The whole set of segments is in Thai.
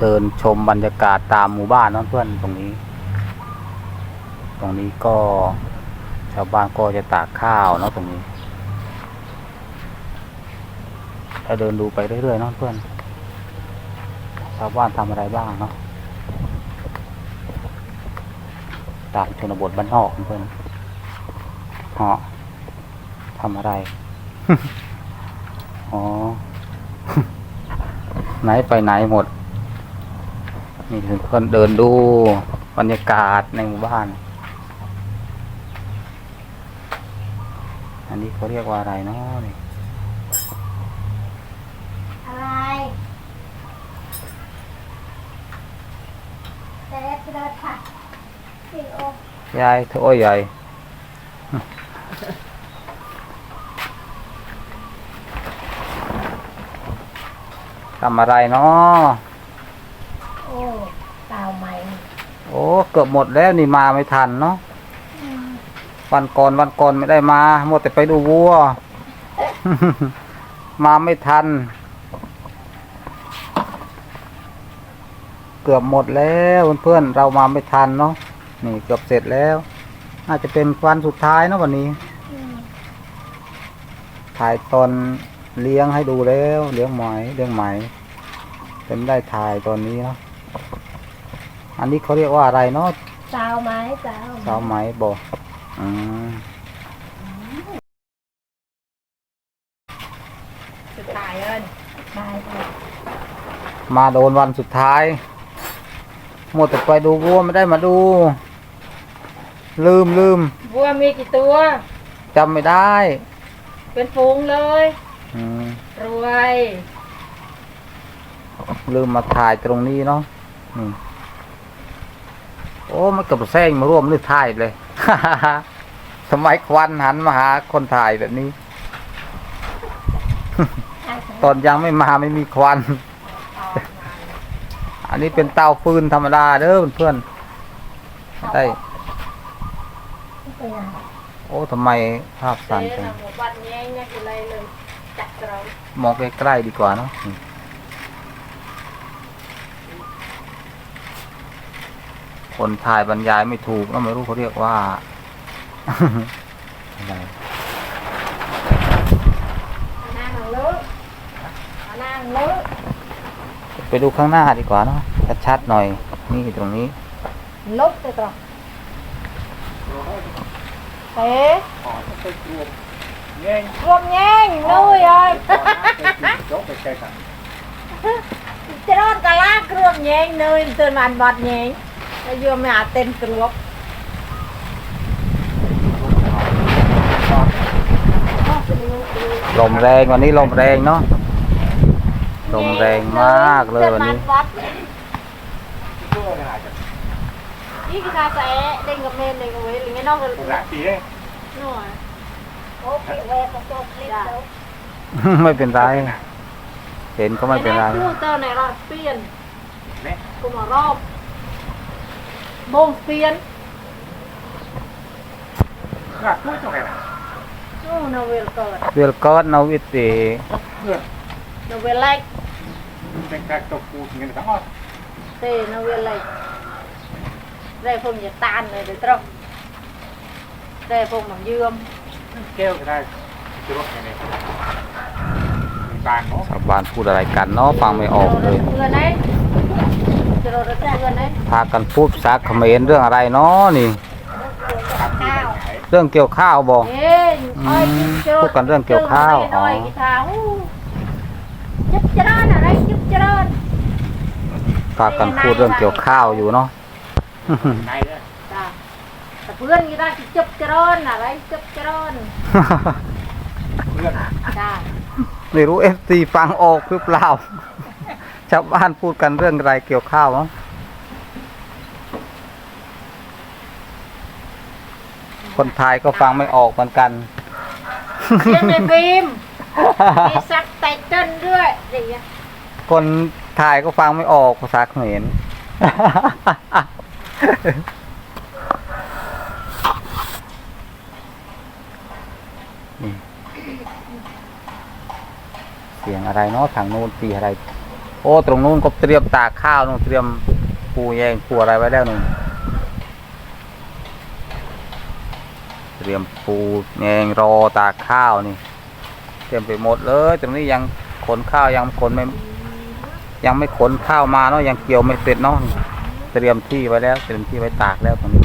เดินชมบรรยากาศตามหมู่บ้านเนาะเพื่อนตรงนี้ ตรงนี้ก็ชาวบ้านก็จะตากข้าวเนาะตรงนี้ถ้าเดินดูไปเรื่อยๆเนาะเพื่อน ชาวบ้านทำอะไรบ้างเนาะตามชนบทบ้านนอกเพื่อนเหาะทำอะไร อ๋อ ไหนไปไหนหมด นี่คือคนเดินดูบรรยากาศในหมู่บ้าน อันนี้เขาเรียกว่าอะไรเนาะนี่อะไรเด็กเดินค่ะสี่โอยายเธอโอ้ยยายทำอะไรเนาะ โอ้เต่าใหม่ โอ้เกือบหมดแล้วนี่มาไม่ทันเนาะวันก่อนวันก่อนไม่ได้มาหมดแต่ไปดูวัว มาไม่ทัน เกือบหมดแล้วเพื่อนๆเรามาไม่ทันเนาะนี่เกือบเสร็จแล้ว น่าจะเป็นวันสุดท้ายเนาะวันนี้ถ่ายตอนเลี้ยงให้ดูแล้ว เลี้ยงไหมเลี้ยงไหมเป็นได้ถ่ายตอนนี้เนาะ อันนี้เขาเรียกว่าอะไรเนาะเต่าไหมเต่าสาวไหมบอกอืมสุดท้ายเลยตายไปมาโดนวันสุดท้ายหมดแต่ไปดูวัวไม่ได้มาดู ลืมลืมวัวมีกี่ตัว จำไม่ได้ เป็นฝูงเลย อืมรวย ลืมมาถ่ายตรงนี้เนาะนี่ โอ้มันกับแซงมาร่วมหรือถ่ายเลยสมัยควันหันมาหาคนถ่ายแบบนี้ ตอนยังไม่มาไม่มีควัน อันนี้เป็นเตาฟืนธรรมดาเด้อเพื่อนๆได้เป็นไงโอ้ทำไมภาพสั่นเจ๊จังนะหมู่บ้านแย่งเนี่ยกี่ไรเลยจัดเรามองใกล้ๆดีกว่าเนาะอืม คนถ่ายบรรยายไม่ถูกก็ไม่รู้เขาเรียกว่าอะไรนั่งลึกนั่งลึกไปดูข้างหน้าดีกว่าเนาะชัดๆหน่อย นี่ตรงนี้ลุกไปตรงเอ๊ะรวมแย่งนุ้ยเอ้ยจะรอดกะลากรวมแย่งนุ้ยตื่นมันบอดแย่ง แล้วโยมไม่อาจเต้นกรวบลมแรงวันนี้ลมแรงเนาะลมแรงมากเลยวันนี้นี่คือการแสเด้งกับเมนเด้งกับเวทหรือไงนอกเลย Dạ, chị ấy. หน่อยโอ้ปิดเวฟโต๊ะคลิปแล้วไม่เป็นไรเห็นก็ไม่เป็นไรครูเตอร์ในรอบเปลี่ยน Nè, กูมารอบ โมงเปลี่ยน là cuối trong này này. นู่นนาเวลเกิดเวลก็นาวิติ Vừa, นาเวลเล็ก trên các tộc cụ thì người ta ngon. เตนาเวลเล็กได้พงจะตานเลยเดี๋ยวตรงได้พงหนังยืม Kêu người ta cái ruộng này này. Mình bàn nó. ชาวบ้านพูดอะไรกันเนาะฟังไม่ออกเลยเพื่อนไหนจะโดนเพื่อนไหนพากันพูดภาษาเขมรเรื่องอะไรเนาะนี่ Làm gì này này. เรื่องเกี่ยวข้าวบอกเอ้ยอ้อยกินเจอพูดกันเรื่องเกี่ยวข้าวอ้อยกินข้าวจุ๊บเจริญอะไรจุ๊บเจริญพากันพูดเรื่องเกี่ยวข้าวอยู่เนาะ Này nữa. จ้ะแต่เพื่อนกีตาร์จุบเจริญอะไรจุบเจริญ Vươn. จ้าไม่รู้เอฟซีฟังออกหรือเปล่า ชาวบ้านพูดกันเรื่องอะไรเกี่ยวข้าวเนาะคนไทยก็ฟังไม่ออกเหมือนกันเรียนในฟิล์มมีซักไตเติ้ลด้วยอย่างเงี้ยคนไทยก็ฟังไม่ออกภาษาเขมรนี่เสียงอะไรเนาะทางโน้นตีอะไรโพ อ้ตรงนู้นก็เตรียมตากข้าวนู่นเตรียมปูแยงปูอะไรไว้แล้วนู่นเตรียมปูแยงรอตากข้าวนี่ เตรียมไปหมดเลยตรงนี้ยังขนข้าวยังขนไม่ยังไม่ขนข้าวมาเนาะยังเกี่ยวไม่เสร็จเนาะเตรียมที่ไว้แล้วเตรียมที่ไว้ตากแล้วตรงนี้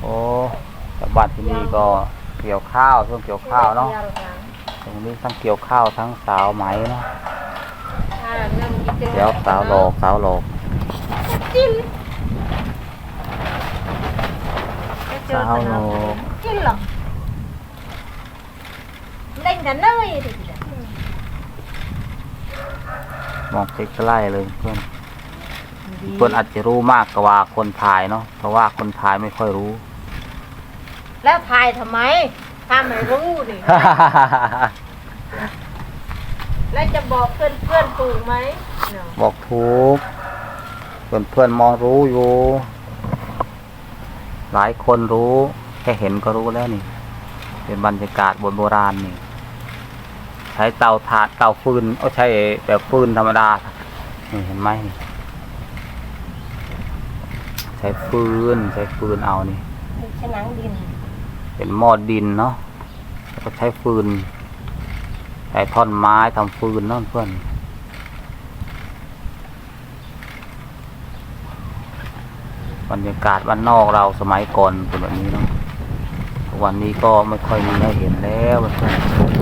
โอ้ชาวบ้านที่นี่ก็เกี่ยวข้าวช่วงเกี่ยวข้าวเนาะ ตรงนี้ทั้งเกี่ยวข้าวทั้งสาวไหมเนาะถ้าเริ่มกินเจอเดี๋ยวสาวโลกสาวโลกจิ้มเจอสาวโลกจิ้มหรอเล่นกันเลยดิมองใกล้ๆเลยเพื่อนเพื่อนอาจจะรู้มากกว่าคนถ่ายเนาะเพราะว่าคนถ่ายไม่ค่อยรู้ แล้วถ่ายทำไม ถ้าไม่รู้นี่ แล้วจะบอกเพื่อนเพื่อนๆถูกไหมเนาะบอกถูกเพื่อนเพื่อนๆมองรู้อยู่ หลายคนรู้ แค่เห็นก็รู้แล้วนี่ เป็นบรรยากาศบนโบราณนี่ ใช้เตาถ่านเตาฟืนเอาใช้แบบฟืนธรรมดานี่เห็นไหมนี่ใช้ฟืนใช้ฟืนเอานี่ มีฉนังดิน เป็นหม้อดินเนาะก็ใช้ฟืนใช้ท่อนไม้ทำฟืนนั่นเพื่อนบรรยากาศวันนอกเราสมัยก่อนเป็นแบบนี้เนาะวันนี้ก็ไม่ค่อยมีให้เห็นแล้วเพื่อน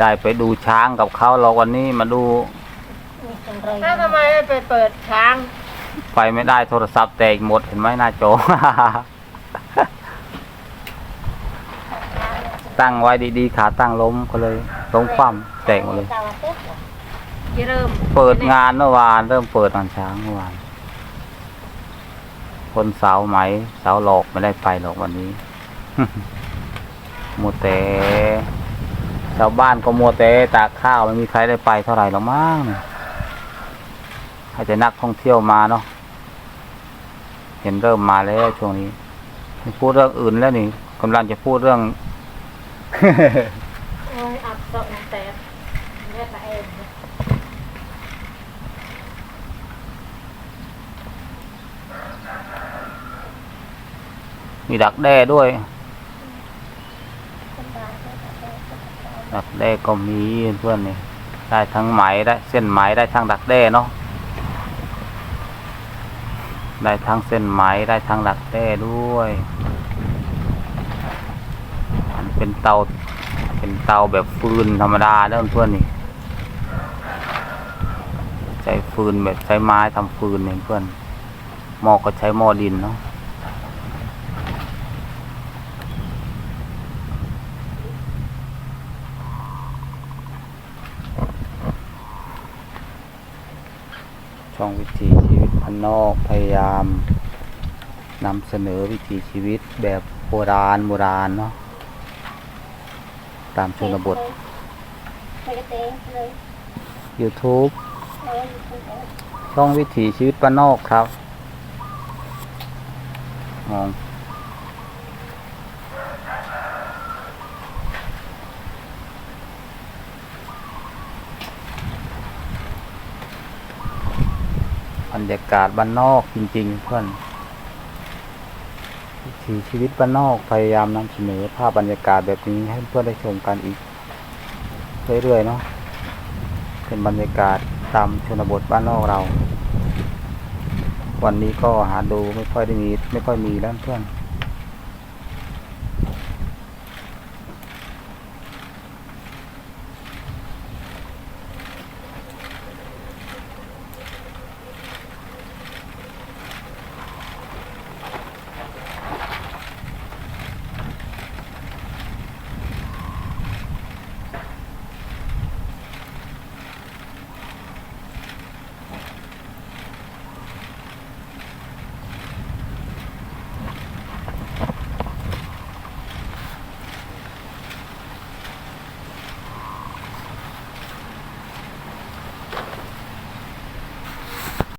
ไม่ได้ไปดูช้างกับเขาเราวันนี้มาดูมีคนไรถ้าทำไมไม่ไปเปิดช้าง ไปไม่ได้โทรศัพท์แตกหมดเห็นไหมหน้าจอ ตั้งไว้ดีๆขาตั้งล้มก็เลยล้มคว่ำแตกหมดเลยตาวัดเต๊ะที่เริ่มเปิดงานเมื่อวาน เริ่มเปิดตอนเช้าเมื่อวาน คนสาวไหมสาวหลอกไม่ได้ไปหรอกวันนี้มัวแต่ ชาวบ้านก็มัวแต่ตากข้าวไม่มีใครได้ไปเท่าไหร่หรอกมั้งให้แต่นักท่องเที่ยวมาเนาะเห็นเริ่มมาแล้วช่วงนี้พูดเรื่องอื่นแล้วนี่กำลังจะพูดเรื่องโอ้ยอับสองแต่เล่นมาเองมีดักแด้ด้วย ดักแด้ก็มีเพื่อนนี่ได้ทั้งไหมได้เส้นไหมได้ทั้งดักแด้เนาะได้ทั้งเส้นไหมได้ทั้งดักแด้ด้วยอันเป็นเตาเป็นเตาแบบฟืนธรรมดาเด้อเพื่อนนี่ใช้ฟืนแบบใช้ไม้ทำฟืนเนี่ยเพื่อนหม้อก็ใช้หม้อดินเนาะ ช่องวิถีชีวิตพันนอกพยายามนำเสนอวิถีชีวิตแบบโบราณโบราณเนาะตามชนบท YouTube ช่องวิถีชีวิตป้านนอกครับมอง ยากาศบ้านนอกจริง ๆ เพื่อนวิถีชีวิตบ้านนอกพยายามนำเสนอภาพบรรยากาศแบบนี้ให้เพื่อนได้ชมกันอีกเรื่อยๆเนาะเป็นบรรยากาศตามชนบทบ้านนอกเรา วันนี้ก็หาดูไม่ค่อยได้มีไม่ค่อยมีแล้วเพื่อน